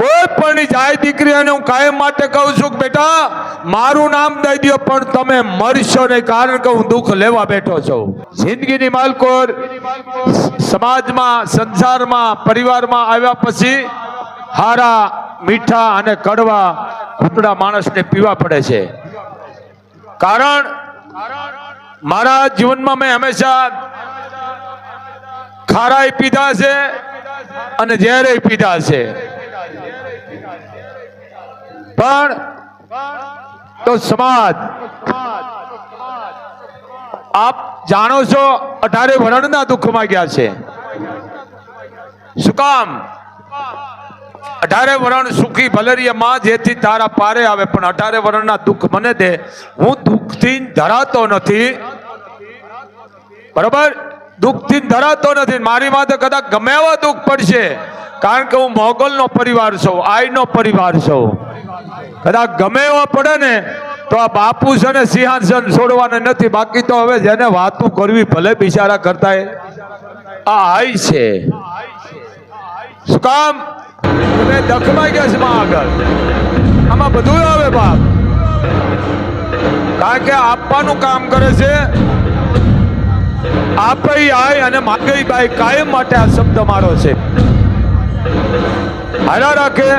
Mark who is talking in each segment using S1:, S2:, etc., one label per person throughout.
S1: કોઈ પણ જાય દીકરી અને હું કાયમ માટે કહું છું બેટા, મારું નામ દઈ દો પણ તમે મરશો નહીં, કારણ કે હું દુઃખ લેવા બેઠો છું. જિંદગીની માલકોર સમાજમાં, સંસારમાં, પરિવારમાં આવ્યા પછી હારા, મીઠા અને કડવા ઘૂંટડા માણસને પીવા પડે છે. કારણ મારા જીવનમાં મેં હંમેશા ખારાઈ પીધા છે અને ઝેરે પીધા છે. પણ તો સમાજ. આપ જાણો છો અઢારે વર્ણના દુઃખમાં ગયા છે. શું કામ? અઢારે વર્ણ સુખી ભલેરિયામાં જેથી તારા પારે આવે, પણ અઢારે વર્ણના દુઃખ મને દે. હું દુઃખથી ધરાતો નથી. બરોબર? દુઃખથી ધરાતો નથી. મારી માથે કદાચ ગમે એવા દુઃખ પડશે. કારણ કે હું મોગલનો પરિવાર છું, આઈનો પરિવાર છું. કદાચ ગમે એવા પડે ને, તો આ બાપુ છે ને સિંહાસન છોડવાના નથી. બાકી તો હવે જેને વાતું કરવી ભલે બિચારા કરતા આ આઈ છે. શું કામ? દખમાઈ ગયા છે આગળ. આમાં બધું આવે બાપ. કારણ કે આપવાનું કામ કરે છે, આપે આય અને માગે બાઈ કાયમ માટે આ શબ્દ મારો છે. હારા રાખે.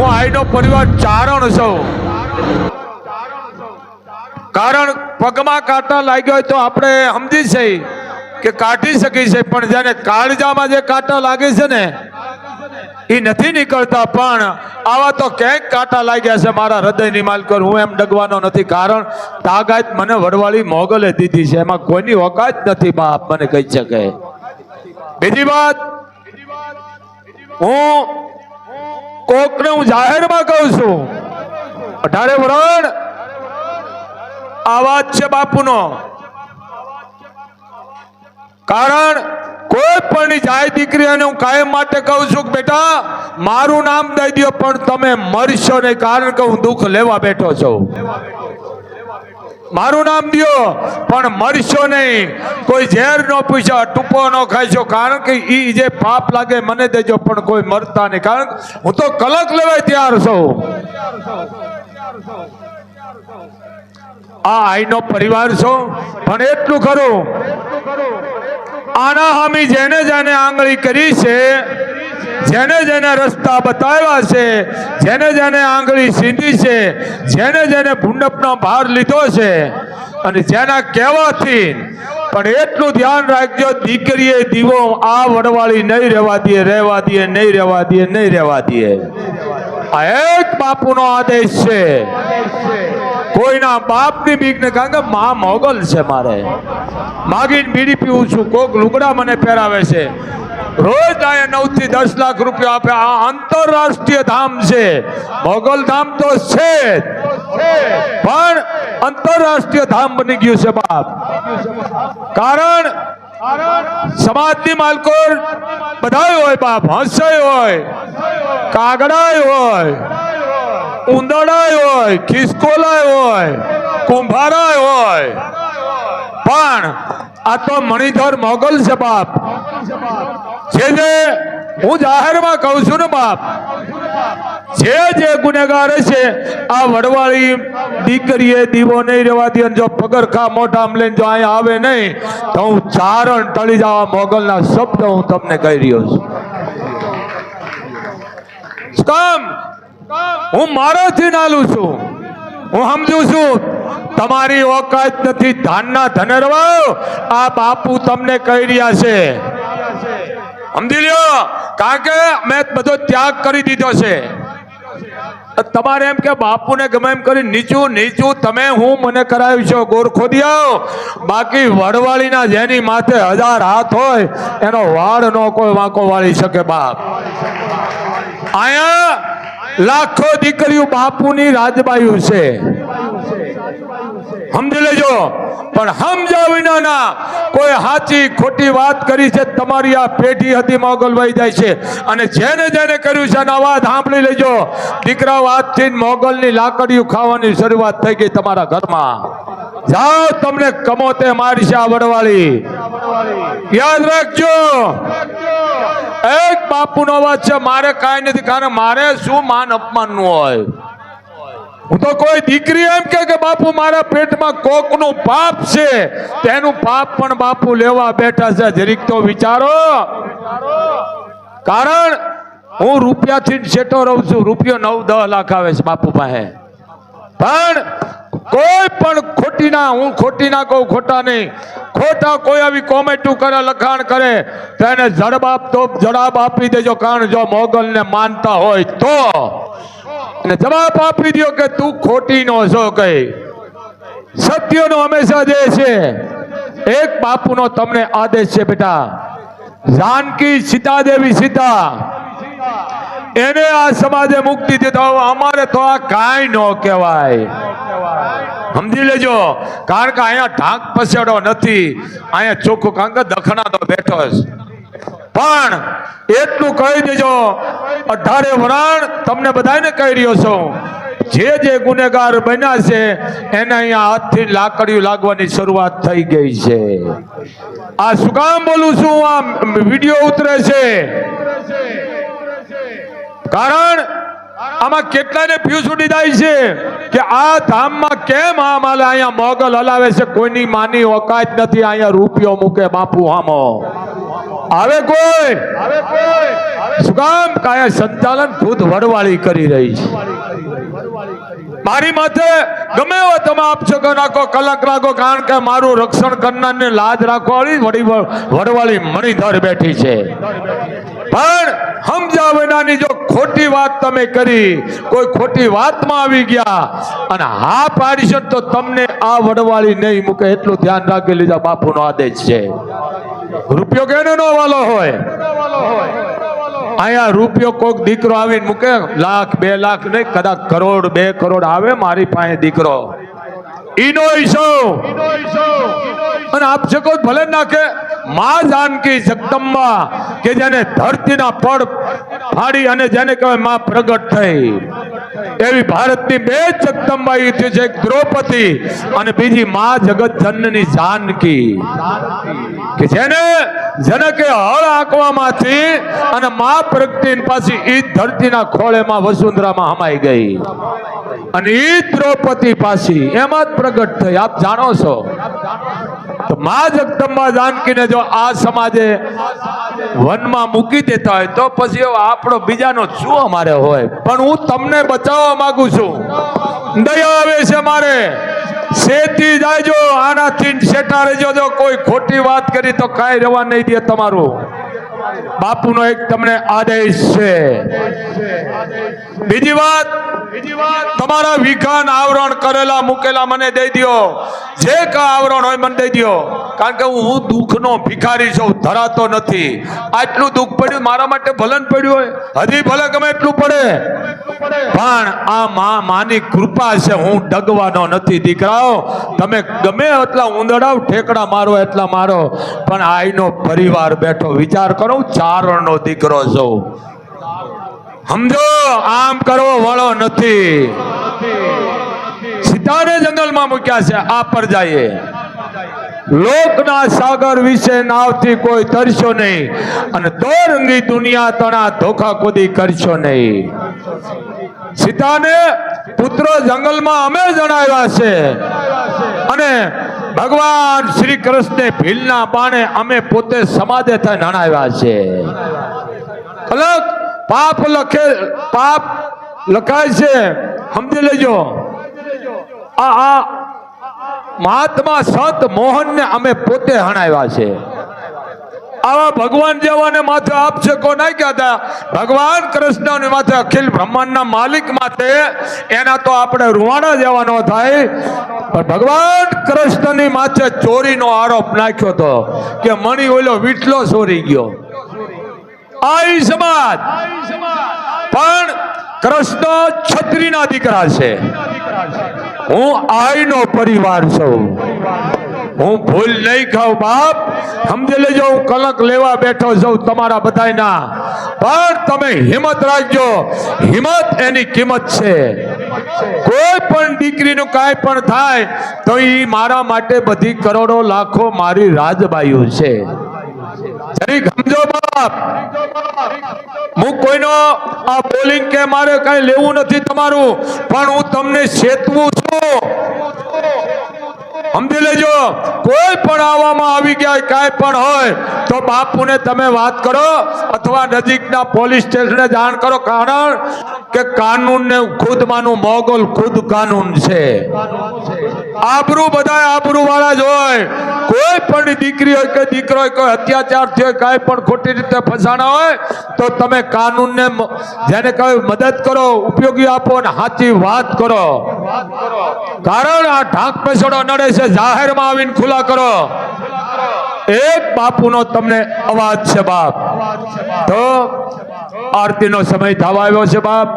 S1: હું આઈનો પરિવાર ચારણ છું. કારણ પગમાં કાંટા લાગ્યો હોય તો આપણે સમજી છે કે કાઢી શકી છે, પણ જેને કાળજામાં જે કાંટા લાગે છે ને એ નથી નીકળતા. પણ આવા તો ક્યાંક કાંટા લાગ્યા છે મારા હૃદયની માલકર હું એમ ડગવાનો નથી. કારણ તાગાત મને વડવાળી મોગલે દીધી છે. એમાં કોઈની ઓકાત નથી બાપ, મને કહી શકે. બીજી વાત, હું કોકને હું જાહેરમાં કહું છું. અઢારે વરણ. આવાજ છે બાપુનો. કારણ કોઈ પણ જાય દીકરી અને હું કાયમ માટે કહું છું કે બેટા, મારું નામ દઈ દો પણ તમે મરશો નહીં, કારણ કે હું દુઃખ લેવા બેઠો છું. મારું નામ દો પણ મરશો નહીં. કોઈ ઝેર નો પૂછો ટૂંપો નો ખાઈશો કારણ કે ઈ જે પાપ લાગે મને દેજો, પણ કોઈ મરતા નહીં. કારણ હું તો કલક લેવાય તૈયાર છું. આ આઈનો પરિવાર છો, પણ એટલું ખરું. આના હામી જેને જેને આંગળી કરી છે જેને જેને રસ્તા બતાવ્યા છે, જેને જેને આંગળી સીધી છે, જેને જેને ભૂંડપનો ભાર લીધો છે, અને જેના કહેવાથી પણ એટલું ધ્યાન રાખજો, દીકરીએ દીવો આ વડવાળી નહીં રહેવા દે રહેવા દે, નહીં રહેવા દે, નહીં રહેવા દે. આ એક બાપુનો આદેશ છે. કોઈના બાપની બીક ને કારણ કે મા મોગલ છે મારે. માગીને બીડી પીવું છું, કોક લુગડા મને પહેરાવે છે. રોજ અહીંયા નવથી દસ લાખ રૂપિયા આપે. આ આંતરરાષ્ટ્રીય ધામ છે. મોગલ ધામ તો છે. પણ આંતરરાષ્ટ્રીય ધામ બની ગયું છે બાપ. કારણ સમાજની માલકોર બધાય હોય બાપ. હંસાય હોય, કાગડાય હોય ઉંદડાય હોય, ખિસકોલાય હોય, કુંભારાય હોય. પણ આ તો મણિધર મોગલ છે બાપ. જે જે હું જાહેરમાં કહું છું ને બાપ, જે જે ગુનેગાર છે, આ વડવાળી દીકરીએ દીવો નહીં રહેવા દે અને જો પગરખા મોઢામાં લઈને જો અહીંયા આવે નહીં, તો હું ચારણ ટળી જવા મોગલના શબ્દ હું તમને કહી રહ્યો છું. કામ? હું મારાથી નાલું છું. હું સમજુ છું, તમારી ઓકાત નથી, ધાનના ધનરવાઓ આ બાપુ તમને કહી રહ્યા છે સમજી લ્યો. કારણ કે મેં બધો ત્યાગ કરી દીધો છે. તમારે એમ કે બાપુને ગમે એમ કરી, નીચું નીચું, તમે હું, મને કરાવ્યું છો ગોરખો દિયો બાકી વડવાળીના જેની માથે હજાર હાથ હોય, એનો વાળ નો કોઈ વાંકો વાળી શકે બાપ. અહીંયા લાખો દીકરીઓ બાપુની રાજબાયું છે. સમજી લેજો. પણ સમજા વિનાના કોઈ સાચી ખોટી વાત કરી છે, તમારી આ પેઢી હતી મોગલ વહી જાય છે. અને જેને જેને કર્યું છે, એનો અવાજ સાંભળી લેજો. દીકરાઓ, આજથી જ મોગલની લાકડીઓ ખાવાની શરૂઆત થઈ ગઈ તમારા ઘરમાં. જાઓ, તમને કમોતે મારી છે આ વડવાળી. યાદ રાખજો. એક બાપુનો અવાજ છે, મારે કાંઈ નથી, કારણ મારે શું માન અપમાનનું હોય? હું તો કોઈ દીકરી એમ કે બાપુ, મારા પેટમાં કોકનું પાપ છે. તેનું પાપ પણ બાપુ લેવા બેઠા છે. જરીક તો વિચારો. કારણ હું રૂપિયાથી સેટો રહું છું. રૂપિયો નવ, દહ લાખ આવે છે બાપુ પાસે. પણ કોઈ પણ ખોટી ના હું ખોટી ના કહું, ખોટા નહીં. ખોટા કોઈ આવી કોમેન્ટું કરે, લખાણ કરે, તો એને જડબાપ તો જવાબ આપી દેજો. કારણ જો મોગલને માનતા હોય તો. અને જવાબ આપી દો કે તું ખોટી નો છો કઈ. સત્યનો હંમેશા જે છે. એક બાપુનો તમને આદેશ છે, બેટા. જાનકી સીતા દેવી સીતા. એને આ સમાજે મુક્તિ દીધો અમારે તો આ કાંઈ ન કહેવાય. સમજી લેજો. કારણ કે અહીંયા ઢાંક પસેડો નથી. અહીંયા ચોખ્ખું કારણ કે દખણા તો બેઠો છે. પણ એટલું કહી દેજો, અઢારે વરાણ તમને બધાને કહી રહ્યો છું. જે જે ગુનેગાર બન્યા છે, એને અહીંયા હાથથી લાકડીઓ લાગવાની શરૂઆત થઈ ગઈ છે. આ શું કામ બોલું છું? આ વીડિયો ઉતરે છે. કારણ આમાં કેટલાને ફ્યુઝ ઉડી જાય છે કે આ ધામમાં કેમ આ માલે અહીંયા મોગલ હલાવે છે? કોઈની માની ઓકાત નથી, અહીંયા રૂપિયો મૂકે બાપુ હામો. આવે કોઈ? શું કામ? કાયા સંચાલન ખુદ વડવાળી કરી રહી છે. મારી માથે ગમે એવો તમે આપશો કે નાખો કલક રાખો કારણ કે મારું રક્ષણ કરનારને લાજ રાખવાળી વડી વડવાળી મણિધર બેઠી છે. પણ સમજા વિનાની જો ખોટી વાત તમે કરી કોઈ ખોટી વાતમાં આવી ગયા અને હા પાડીશો તો તમને આ વડવાળી નહીં મૂકે એટલું ધ્યાન રાખી લીધા બાપુનો આદેશ છે. રૂપિયો કેનો નો વાલો હોય. અહીંયા રૂપિયો કોક દીકરો આવીને મૂકે, લાખ, બે લાખ નહીં, કદાચ કરોડ, બે કરોડ આવે મારી પાસે દીકરો. ઈનો ઈશો. અને આપ શકો ભલે નાખે, માં જાનકી જગદંબા કે જેને ધરતીના પડ ફાડી અને જેને કહેવાયમાં પ્રગટ થઈ. એવી ભારતની બે જગદંબા ઈ છે દ્રૌપદી અને બીજી મા જગત જનની જાનકી. કે જેને જનકે હળ આંકવામાંથી અને મા પ્રગટી પાછી ઈ ધરતીના ખોળેમાં વસુંધરામાં હમાઈ ગઈ. અને ઈ દ્રૌપદી પાછી એમાં જ પ્રગટ થઈ. આપ જાણો છો? તો મા જગદંબા જાનકીને જો આ સમાજે વનમાં મૂકી દેતા હોય તો પછી આપણો બીજાનો શું અમારે હોય. પણ હું તમને બચાવવા માંગુ છું. દયા આવે છે મારે. શેતી જાયજો, આનાથી શેઠા રહેજો. જો કોઈ ખોટી વાત કરી તો કાંઈ રહેવા નહીં દે તમારું. બાપુનો એક તમને આદેશ છે. બીજી વાત, તમારા વિખાન આવરણ કરેલા, મૂકેલા મને દઈ દ્યો. જે કા આવરણ હોય મને દઈ દ્યો. કારણ કે હું દુઃખનો ભિખારી છું, ધરાતો નથી. આટલું દુઃખ પડ્યું, મારા માટે ભલન પડ્યું હોય. હજી ભલે ગમે એટલું પડે. પણ આ મા, માની કૃપા છે, હું ડગવાનો નથી, દીકરાઓ. તમે ગમે એટલા ઉંદડાવ ઠેકડા મારો, એટલા મારો. પણ આઈનો પરિવાર બેઠો, વિચાર કરો ચારણનો દીકરો છું. સમજો, આમ કરવો વળો નથી. સીતાને જંગલમાં મૂક્યા છે, આ પર જઈએ. લોકના સાગર વિશે નાવથી કોઈ તરશો નહીં. અને દોરંગી દુનિયા તણા ધોખા ખોદી કરશો નહીં. સીતાને પુત્ર જંગલમાં અમે જણાવ્યા છે. અને ભગવાન શ્રી કૃષ્ણે ભીલના પાણે અમે પોતે સમાધે થઈ નણાવ્યા છે. અલગ પાપ લખે, પાપ લખાય છે. સમજી લેજો. આ આ મહાત્મા સંત મોહનને અમે પોતે હણાવ્યા છે. આવા ભગવાન જેવાને માથે આપ કો નહીં કહેતા? ભગવાન કૃષ્ણ માથે અખિલ બ્રહ્માંડના માલિક માથે એના તો આપણે રૂવાણા જેવા ન થાય. પણ ભગવાન કૃષ્ણની માથે ચોરીનો આરોપ નાખ્યો તો કે મણી ઓલો વીટલો ચોરી ગયો. આઈ સમાજ. પણ કૃષ્ણ છત્રીના દીકરા છે. હું આઈનો પરિવાર છું. હું ભૂલ નહીં ખાઉં, બાપ. સમજી લેજો, હું કલક લેવા બેઠો છું તમારા બધાયના. પણ તમે હિંમત રાખજો, હિંમત એની કિંમત છે. કોઈ પણ દીકરીનું કાંઈ પણ થાય, તો એ મારા માટે બધી કરોડો લાખો મારી રાજબાયું છે. સમજો બાપ. હું કોઈનો આ બોલિંગ કે મારે કઈ લેવું નથી તમારું, પણ હું તમને ચેતવું છું. સમજી લેજો, કોઈ પણ આવવામાં આવી ગયા, કાંઈ પણ હોય, તો બાપુને તમે વાત કરો, અથવા નજીકના પોલીસ સ્ટેશને જાણ કરો, કારણ કે કાનૂન ને ખુદ માનું મોગલ ખુદ કાનૂન છે. આબરૂ બધા આબરૂ વાળા જ હોય. કોઈ પણ દીકરી હોય કે દીકરો હોય, કોઈ અત્યાચાર થયો, કાંઈ પણ ખોટી રીતે ફસાણા હોય, તો તમે કાનૂનને જેને કહે મદદ કરો, ઉપયોગી આપો અને સાચી વાત કરો. કારણ આ ઢાંક પેસડો નડે છે, જાહેરમાં આવીને ખુલ્લા કરો. એક બાપુનો તમને અવાજ છે બાપ. તો આરતીનો સમય થવા આવ્યો છે બાપ.